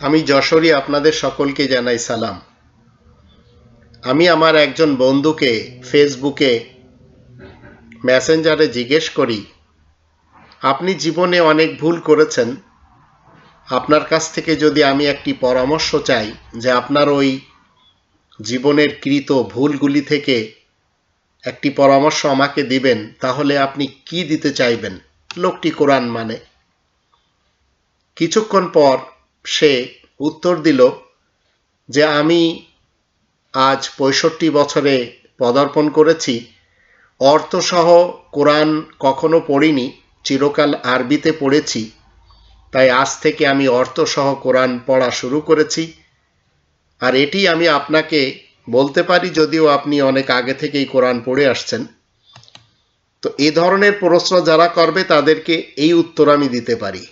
আমি যশোরী আপনাদের সকলকে জানাই সালাম। আমি আমার একজন বন্ধুকে ফেসবুকে মেসেঞ্জারে জিজ্ঞেস করি, আপনি জীবনে অনেক ভুল করেছেন। আপনার কাছ থেকে যদি আমি একটি পরামর্শ চাই যে আপনার ওই জীবনের কৃত ভুলগুলি থেকে একটি পরামর্শ আমাকে দিবেন, তাহলে আপনি কি দিতে চাইবেন? লোকটি কোরআন মানে। কিছুক্ষণ পর সে উত্তর দিল যে আমি আজ পঁয়ষট্টি বছরে পদার্পণ করেছি। অর্থসহ কোরআন কখনো পড়িনি, চিরকাল আরবিতে পড়েছি। তাই আজ থেকে আমি অর্থসহ কোরআন পড়া শুরু করেছি। আর এটি আমি আপনাকে বলতে পারি যদিও আপনি অনেক আগে থেকেই কোরআন পড়ে আসছেন। তো এই ধরনের প্রশ্ন যারা করবে তাদেরকে এই উত্তর আমি দিতে পারি।